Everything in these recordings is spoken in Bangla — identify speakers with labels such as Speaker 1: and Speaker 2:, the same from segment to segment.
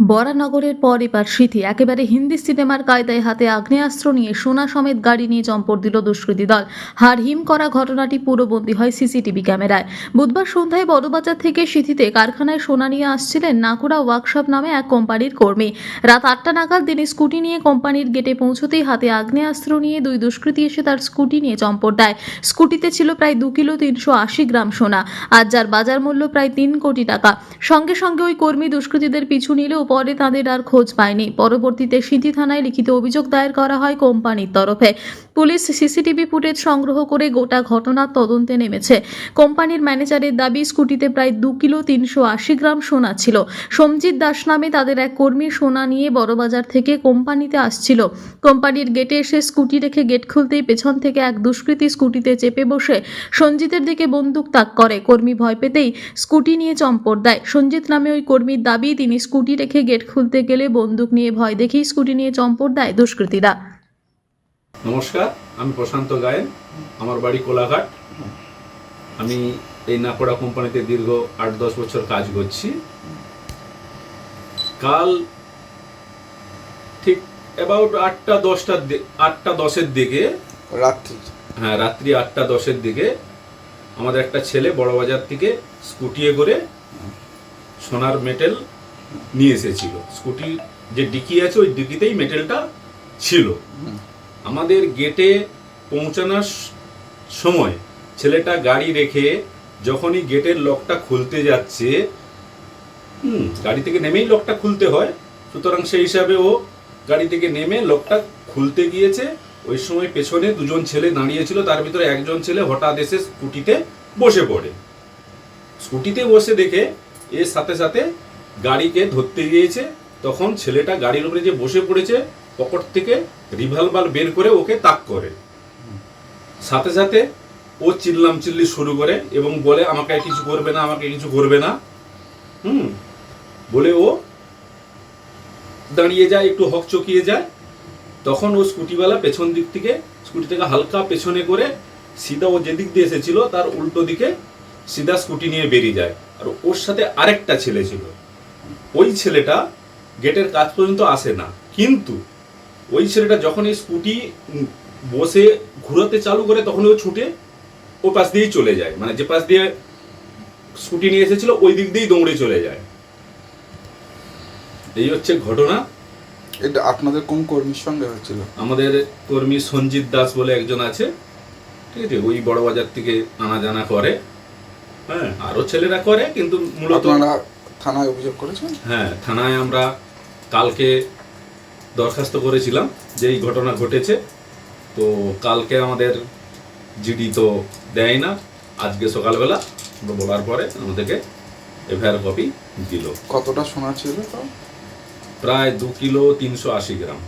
Speaker 1: বরানগরের পর এবার স্মৃতি। একেবারে হিন্দি সিনেমার কায়দায় হাতে আগ্নেয়াস্ত্র নিয়ে সোনা সমেত গাড়ি নিয়ে চম্পট দিল দুষ্কৃতী দল। হার হিম করা ঘটনাটি পুরোবন্দী হয় সিসিটিভি ক্যামেরায়। বুধবার সন্ধ্যায় বড়বাজার থেকে সিথিতে কারখানায় সোনা নিয়ে আসছিলেন নাকুড়া ওয়ার্কশপ নামে এক কোম্পানির কর্মী। রাত আটটা নাগাদ তিনি স্কুটি নিয়ে কোম্পানির গেটে পৌঁছতেই হাতে আগ্নেয়াস্ত্র নিয়ে দুই দুষ্কৃতী এসে তার স্কুটি নিয়ে চম্পট দেয়। স্কুটিতে ছিল প্রায় দু কিলো তিনশো আশি গ্রাম সোনা, আর যার বাজার মূল্য প্রায় তিন কোটি টাকা। সঙ্গে সঙ্গে ওই কর্মী দুষ্কৃতীদের পিছু নিলেও পরে তাদের আর খোঁজ পায়নি। পরবর্তীতে সিঁথি থানায় লিখিত অভিযোগ দায়ের করা হয় কোম্পানির তরফে। পুলিশ সিসিটিভি ফুটেজ সংগ্রহ করে গোটা ঘটনার তদন্তে নেমেছে। কোম্পানির ম্যানেজারের দাবি, স্কুটিতে প্রায় দু কিলো তিনশো আশি গ্রাম সোনা ছিল। সঞ্জিত দাস নামে তাদের এক কর্মী সোনা নিয়ে বড়বাজার থেকে কোম্পানিতে আসছিল। কোম্পানির গেটে এসে স্কুটি রেখে গেট খুলতেই পেছন থেকে এক দুষ্কৃতী স্কুটিতে চেপে বসে সঞ্জিতের দিকে বন্দুক তাক করে। কর্মী ভয় পেতেই স্কুটি নিয়ে চম্পট দেয়। সঞ্জিত নামে ওই কর্মীর দাবি, তিনি স্কুটি রেখে গেট খুলতে গেলে বন্দুক নিয়ে ভয় দেখেই স্কুটি নিয়ে চম্পট দেয় দুষ্কৃতীরা।
Speaker 2: নমস্কার আমি প্রশান্ত গায়েন আমার বাড়ি কোলাঘাট। আমি এই নাকোড়া কোম্পানিতে দীর্ঘ আট দশ বছর কাজ করছি। কাল ঠিক অ্যাবাউট আটটা দশটার আটটা দশের দিকে
Speaker 3: রাত্রি।
Speaker 2: হ্যাঁ রাত্রি আটটা দশের দিকে আমাদের একটা ছেলে বড়বাজার থেকে স্কুটিয়ে করে সোনার মেটেল নিয়ে এসেছিল। স্কুটি যে ডিকি আছে ওই ডিকিতেই মেটেলটা ছিল। আমাদের গেটে পৌঁছানোর সময় ছেলেটা গাড়ি রেখে যখনই গেটের লকটা খুলতে যাচ্ছে, হুম, গাড়ি থেকে নেমেই লকটা খুলতে হয়। সুতরাং সেই হিসাবে ও গাড়ি থেকে নেমে লকটা খুলতে গিয়েছে। ওই সময় পেছনে দুজন ছেলে দাঁড়িয়েছিল, তার ভিতরে একজন ছেলে হঠাৎ এসে স্কুটিতে বসে পড়ে। স্কুটিতে বসে দেখে এর সাথে সাথে গাড়িকে ধরতে গিয়েছে। তখন ছেলেটা গাড়ির উপরে যে বসে পড়েছে পকেট থেকে রিভলভার বের করে ওকে তাক করে। সাথে সাথে ও চিল্লাম চিল্লি শুরু করে এবং বলে, আমাকে কিছু করবে না, আমাকে কিছু করবে না। হুম। বলে ও দাঁড়িয়ে যায়, একটু হক চকিয়ে যায়। তখন ও স্কুটিওয়ালা পেছন দিক থেকে, স্কুটি থেকে হালকা পেছনে করে সিধা ও যেদিক দিয়ে এসেছিল, তার উল্টো দিকে সিধা স্কুটি নিয়ে বেরিয়ে যায়। আর ওর সাথে আরেকটা ছেলে ছিল। ওই ছেলেটা গেটের কাজ পর্যন্ত আসে না। কিন্তু ওই ছেলেটা যখন এই স্কুটি বসে ঘুরাতে চালু করে তখন ও ছুটে ও পাশ দিয়েই চলে যায়। মানে যে পাশ দিয়ে স্কুটি নিয়ে এসেছিল ওই দিক দিয়েই দৌড়ে চলে যায়। এই হচ্ছে ঘটনা।
Speaker 3: এটা আপনাদের কোন কর্মীর সঙ্গে হয়েছিল?
Speaker 2: আমাদের কর্মী সঞ্জিত দাস বলে একজন আছে। ঠিক আছে ওই বড় বাজার থেকে আনা জানা করে। হ্যাঁ। আরও ছেলেরা করে কিন্তু মূলত
Speaker 3: আপনারা থানায় অভিযোগ করেছেন?
Speaker 2: হ্যাঁ থানায় আমরা কালকে দরখাস্ত করেছিলাম যে এই ঘটনা ঘটেছে। তো কালকে আমাদের জিডি তো দেয় না আজকে সকালবেলা বলার পরে আমাদেরকে এফআইআর কপি দিল।
Speaker 3: কতটা সোনা ছিল তো
Speaker 2: প্রায় দু কিলো তিনশো আশি গ্রাম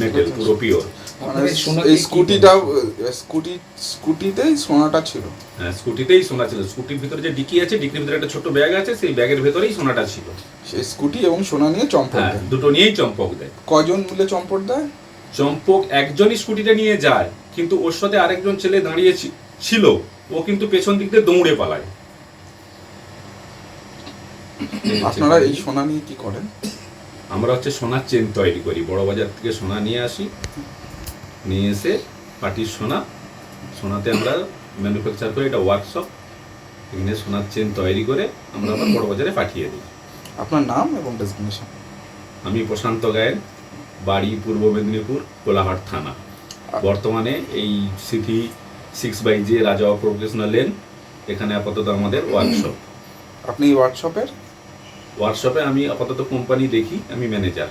Speaker 2: মেটেল পুরো পিওর।
Speaker 3: এই স্কুটিটাও স্কুটি স্কুটিতেই সোনাটা ছিল।
Speaker 2: হ্যাঁ স্কুটিতেই সোনা ছিল। স্কুটির ভিতরে যে ডিকি আছে ডিকির ভিতরে একটা ছোট ব্যাগ আছে সেই ব্যাগের ভেতরেই সোনাটা ছিল।
Speaker 3: সেই স্কুটি এবং সোনা নিয়ে চম্পট
Speaker 2: হ্যাঁ
Speaker 3: দেয়।
Speaker 2: দুটো নিয়েই চম্পক দেয়।
Speaker 3: কজন মিলে চম্পট দেয়?
Speaker 2: চম্পক একজনই স্কুটিটা নিয়ে যায় কিন্তু ওর সাথে আরেকজন ছেলে দাঁড়িয়ে ছি- ছিল। ও কিন্তু পেছন দিক দিয়ে দৌড়ে পালায়।
Speaker 3: আপনারা এই সোনা নিয়ে কি করেন?
Speaker 2: আমরা হচ্ছে সোনার চেন তৈরি করি। বড় বাজার থেকে সোনা নিয়ে আসি। নিয়ে এসে পাটির সোনা সোনাতে আমরা ম্যানুফ্যাকচার করি এটা ওয়ার্কশপ এখানে সোনার চেন তৈরি করে আমরা আবার বড় বাজারে পাঠিয়ে দিই।
Speaker 3: আপনার নাম এবং ডেসিগনেশন
Speaker 2: আমি প্রশান্ত গায়েন বাড়ি পূর্ব মেদিনীপুর কোলাহাট থানা। বর্তমানে এই city six by J Raja professional lane এখানে আপাতত আমাদের ওয়ার্কশপ
Speaker 3: আপনি ওয়ার্কশপের
Speaker 2: ওয়ার্কশপে আমি আপাতত কোম্পানি দেখি আমি ম্যানেজার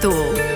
Speaker 4: 朵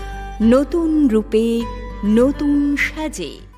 Speaker 5: নতুন রূপে নতুন সাজে।